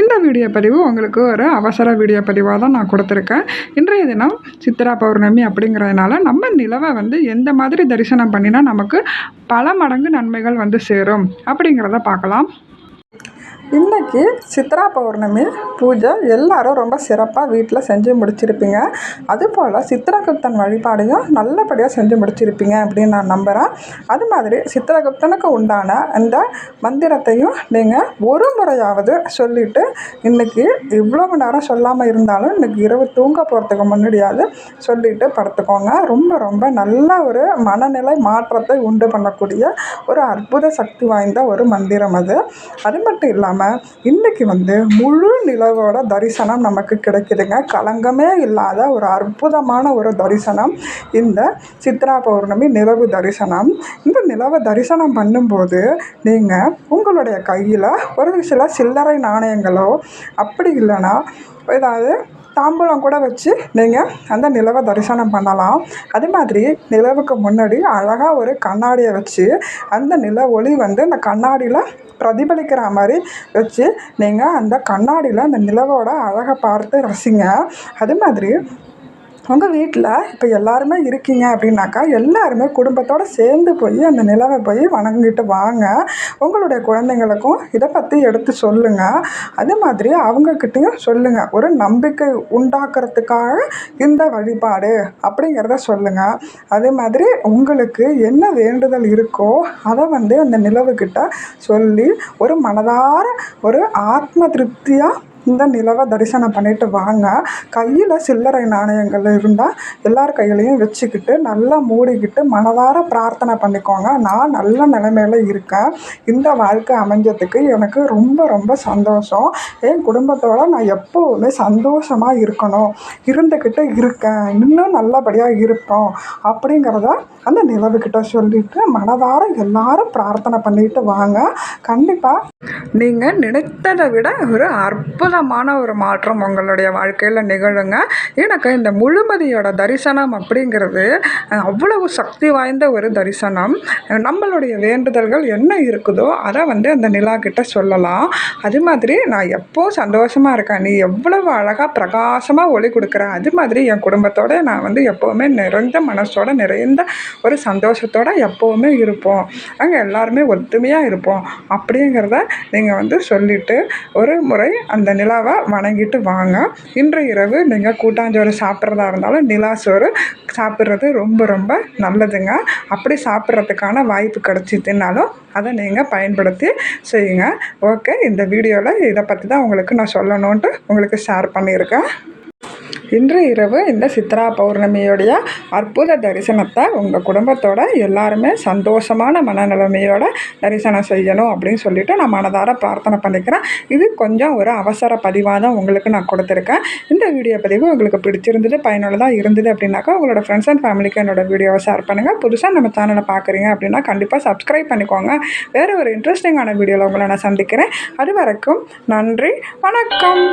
இந்த வீடியோ பதிவு உங்களுக்கு ஒரு அவசர வீடியோ பதிவாக தான் நான் கொடுத்துருக்கேன். இன்றைய தினம் சித்ரா பௌர்ணமி அப்படிங்கிறதுனால நம்ம நிலவை வந்து எந்த மாதிரி தரிசனம் பண்ணினா நமக்கு பல மடங்கு நன்மைகள் வந்து சேரும். அப்படிங்கிறத பார்க்கலாம். இன்றைக்கி சித்ரா பௌர்ணமி பூஜை எல்லாரும் ரொம்ப சிறப்பாக வீட்டில் செஞ்சு முடிச்சிருப்பீங்க. அதுபோல் சித்திரகுப்தன் வழிபாடையும் நல்லபடியாக செஞ்சு முடிச்சிருப்பீங்க அப்படின்னு நான் நம்புகிறேன் அது மாதிரி சித்திரகுப்தனுக்கு உண்டான அந்த மந்திரத்தையும் நீங்கள் ஒரு முறையாவது சொல்லிவிட்டு இன்றைக்கி இவ்வளவு நேரம் சொல்லாமல் இருந்தாலும் இன்றைக்கி இரவு தூங்க போகிறதுக்கு முன்னாடியாவது சொல்லிவிட்டு படுத்துக்கோங்க. ரொம்ப ரொம்ப நல்ல ஒரு மனநிலை மாற்றத்தை உண்டு பண்ணக்கூடிய ஒரு அற்புத சக்தி வாய்ந்த ஒரு மந்திரம் அது. அது மட்டும் இல்லாமல் நம்ம இன்றைக்கி வந்து முழு நிலவோட தரிசனம் நமக்கு கிடைக்கிதுங்க. களங்கமே இல்லாத ஒரு அற்புதமான ஒரு தரிசனம். இந்த சித்ரா பௌர்ணமி நிலவு தரிசனம். இந்த நிலவை தரிசனம் பண்ணும்போது நீங்கள் உங்களுடைய கையில் ஒரு சில சில்லறை நாணயங்களோ அப்படி இல்லைன்னா ஏதாவது தாம்பூலம் கூட வச்சு நீங்கள் அந்த நிலவை தரிசனம் பண்ணலாம். அது மாதிரி நிலவுக்கு முன்னாடி அழகாக ஒரு கண்ணாடியை வச்சு அந்த நில ஒளி வந்து அந்த கண்ணாடியில் பிரதிபலிக்கிற மாதிரி வச்சு நீங்கள் அந்த கண்ணாடியில் அந்த நிலவோட அழகை பார்த்து ரசிங்க. அது மாதிரி உங்கள் வீட்டில் இப்போ எல்லாருமே இருக்கீங்க அப்படின்னாக்கா எல்லாருமே குடும்பத்தோடு சேர்ந்து போய் அந்த நிலவை போய் வணங்கிட்டு வாங்க. உங்களுடைய குழந்தைங்களுக்கும் இதை பற்றி எடுத்து சொல்லுங்கள் அதே மாதிரி அவங்கக்கிட்டேயும் சொல்லுங்கள் ஒரு நம்பிக்கை உண்டாக்குறதுக்காக இந்த வழிபாடு அப்படிங்கிறத சொல்லுங்கள் அதே மாதிரி உங்களுக்கு என்ன வேண்டுதல் இருக்கோ அதை வந்து அந்த நிலவுக்கிட்ட சொல்லி ஒரு மனதார ஒரு ஆத்ம திருப்தியாக இந்த நிலவை தரிசனம் பண்ணிட்டு வாங்க. கையில் சில்லறை நாணயங்கள் இருந்தால் எல்லார் கையிலையும் வச்சுக்கிட்டு நல்லா மூடிக்கிட்டு மனதார பிரார்த்தனை பண்ணிக்கோங்க. நான் நல்ல நிலைமையில் இருக்கேன். இந்த வாழ்க்கை அமைஞ்சதுக்கு எனக்கு ரொம்ப ரொம்ப சந்தோஷம். என் குடும்பத்தோடு நான் எப்போவுமே சந்தோஷமாக இருக்கணும். இருந்துக்கிட்டு இருக்கேன். இன்னும் நல்லபடியாக இருப்போம் அப்படிங்கிறத அந்த நிலவுக்கிட்ட சொல்லிவிட்டு மனதார எல்லாரும் பிரார்த்தனை பண்ணிட்டு வாங்க. கண்டிப்பாக நீங்கள் நினைத்ததை விட ஒரு அற்புதமான ஒரு மாற்றம் உங்களுடைய வாழ்க்கையில் நிகழுங்க. எனக்கு இந்த முழுமதியோட தரிசனம் அப்படிங்கிறது அவ்வளவு சக்தி வாய்ந்த ஒரு தரிசனம். நம்மளுடைய வேண்டுதல்கள் என்ன இருக்குதோ அதை வந்து அந்த நிலா கிட்ட சொல்லலாம். அது மாதிரி நான் எப்போ சந்தோஷமாக இருக்கேன் நீ எவ்வளவு அழகாக பிரகாசமாக ஒளி கொடுக்குற அது மாதிரி என் குடும்பத்தோடு நான் வந்து எப்போவுமே நிறைந்த மனசோட நிறைந்த ஒரு சந்தோஷத்தோடு எப்போவுமே இருப்போம். நாங்கள் எல்லாருமே ஒத்துமையாக இருப்போம் அப்படிங்கிறத நீங்கள் வந்து சொல்லிவிட்டு ஒரு முறை அந்த நிலாவை வணங்கிட்டு வாங்க. இன்று இரவு நீங்கள் கூட்டாஞ்சோறு சாப்பிட்றதா இருந்தாலும் நிலா சோறு சாப்பிட்றது ரொம்ப ரொம்ப நல்லதுங்க. அப்படி சாப்பிட்றதுக்கான வாய்ப்பு கிடச்சிதுனாலும் அதை நீங்கள் பயன்படுத்தி செய்யுங்க. ஓகே இந்த வீடியோவில் இதை பற்றி தான் உங்களுக்கு நான் சொல்லணுன்ட்டு உங்களுக்கு ஷேர் பண்ணியிருக்கேன். இன்று இரவு இந்த சித்ரா பௌர்ணமியோடைய அற்புத தரிசனத்தை உங்கள் குடும்பத்தோட எல்லாருமே சந்தோஷமான மனநிலைமையோட தரிசனம் செய்யணும் அப்படின்னு சொல்லிட்டு நான் மனதார பிரார்த்தனை பண்ணிக்கிறேன். இது கொஞ்சம் ஒரு அவசர பதிவாக தான் உங்களுக்கு நான் கொடுத்துருக்கேன். இந்த வீடியோ பதிவு உங்களுக்கு பிடிச்சிருந்தது பயனுள்ளதாக இருந்தது அப்படின்னாக்கா உங்களோட ஃப்ரெண்ட்ஸ் அண்ட் ஃபேமிலிக்கு என்னோட வீடியோவை ஷேர் பண்ணுங்கள் புதுசாக நம்ம சேனலை பார்க்குறீங்க அப்படின்னா கண்டிப்பாக சப்ஸ்கிரைப் பண்ணிக்கோங்க. வேறு ஒரு இன்ட்ரெஸ்டிங்கான வீடியோவில் உங்களை நான் சந்திக்கிறேன். அது வரைக்கும் நன்றி வணக்கம்.